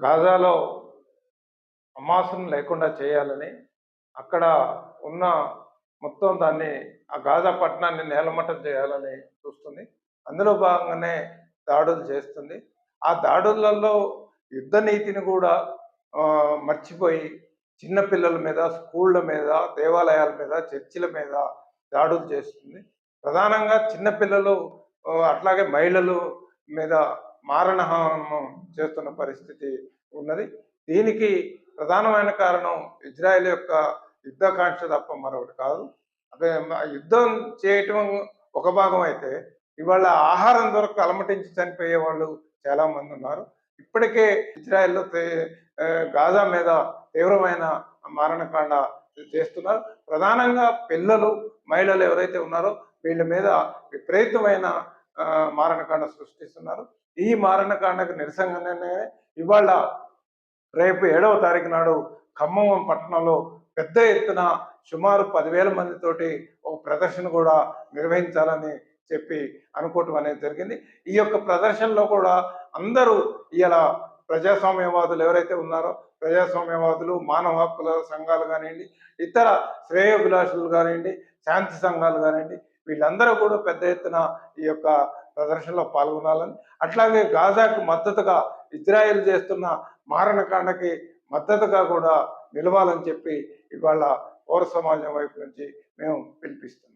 గాజాలో అమాసం లేకుండా చేయాలని అక్కడ ఉన్న మొత్తం దాన్ని ఆ గాజా పట్టణాన్ని నేలమట్టం చేయాలని చూస్తుంది. అందులో భాగంగానే దాడులు చేస్తుంది. ఆ దాడులలో యుద్ధ నీతిని కూడా మర్చిపోయి చిన్నపిల్లల మీద స్కూళ్ళ మీద దేవాలయాల మీద చర్చిల మీద దాడులు చేస్తుంది. ప్రధానంగా చిన్నపిల్లలు అట్లాగే మహిళలు మీద మారణహోమము చేస్తున్న పరిస్థితి ఉన్నది. దీనికి ప్రధానమైన కారణం ఇజ్రాయెల్ యొక్క యుద్ధకాంక్ష తప్ప మరొకటి కాదు. అదే యుద్ధం చేయటం ఒక భాగం అయితే ఇవాళ ఆహారం దొరక అలమటించి చనిపోయే వాళ్ళు చాలా మంది ఉన్నారు. ఇప్పటికే ఇజ్రాయెల్లో గాజా మీద తీవ్రమైన మారణకాండ చేస్తున్నారు. ప్రధానంగా పిల్లలు మహిళలు ఎవరైతే ఉన్నారో వీళ్ళ మీద విపరీతమైన మారణకాండ సృష్టిస్తున్నారు. ఈ మారణకాండకు నిరసనగానే ఇవాళ రేపు ఏడవ తారీఖు నాడు ఖమ్మం పట్టణంలో పెద్ద ఎత్తున సుమారు పదివేల మందితోటి ఒక ప్రదర్శన కూడా నిర్వహించాలని చెప్పి అనుకోవటం అనేది జరిగింది. ఈ యొక్క ప్రదర్శనలో కూడా అందరూ ఇలా ప్రజాస్వామ్యవాదులు ఎవరైతే ఉన్నారో ప్రజాస్వామ్యవాదులు మానవ హక్కుల సంఘాలు కానివ్వండి ఇతర శ్రేయోభిలాషులు కానివ్వండి శాంతి సంఘాలు కానివ్వండి వీళ్ళందరూ కూడా పెద్ద ఎత్తున ఈ యొక్క ప్రదర్శనలో పాల్గొనాలని అట్లాగే గాజాకు మద్దతుగా ఇజ్రాయెల్ చేస్తున్న మారణకాండకి మద్దతుగా కూడా నిలవాలని చెప్పి ఇవాళ పౌర సమాజం వైపు నుంచి మేము పిలిపిస్తున్నాం.